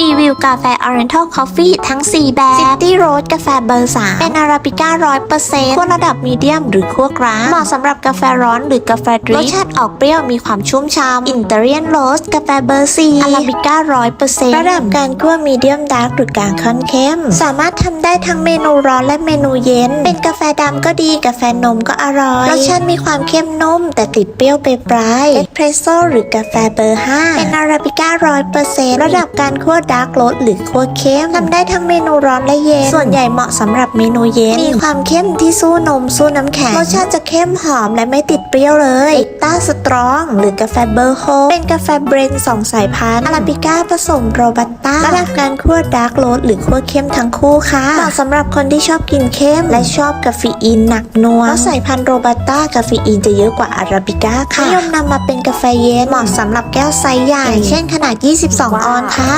รีวิวกาแฟ Oriental Coffee ทั้ง 4 แบบ City Road กาแฟเบอร์3เป็นอาราบิก้า100%ขั้วระดับมีเดียมหรือขั้วกลางเหมาะสำหรับกาแฟร้อนหรือกาแฟดริปรสชาติออกเปรี้ยวมีความชุ่มฉ่ำ Italian Roast กาแฟเบอร์4อาราบิก้า100%ระดับการคั่วมีเดียมดาร์กหรือกลางค่อนเข้ม สามารถทำได้ทั้งเมนูร้อนและเมนูเย็น เป็นกาแฟดำก็ดีกาแฟนมก็อร่อยรสชาติมีความเข้มนุ่ม แต่ติดเปรี้ยวไปปลายเอสเพรสโซ่หรือกาแฟเบอร์5เป็นอาราบิก้า100%ระดับการคั่วดาร์กโรสหรือคั่วเข้มทำได้ทั้งเมนูร้อนและเย็น ส่วนใหญ่เหมาะสำหรับเมนูเย็น มีความเข้มที่สู้นมสู้น้ำแข็ง รสชาติจะเข้มหอมและไม่ติดเปรี้ยวเลยเอ็กต้าสตรอง หรือกาแฟเบอร์โฮเป็นกาแฟเบรนด์สองสายพันธุ์อาราบิก้าผสมโรบัสต้าระดับการคั่วดาร์กโรสหรือคั่วเข้มทั้งคู่ค่ะเหมาะสำหรับคนที่ชอบกินเข้ม และชอบกาเฟอีนหนักนัวเพราะสายพันธุ์โรบัสต้ากาเฟอีนจะเยอะกว่าอาราบิก้าค่ะนิยมนำมาเป็นกาแฟเย็นเหมาะสำหรับแก้วไซส์ใหญ่ เช่นขนาด 22 ออนซ์ค่ะ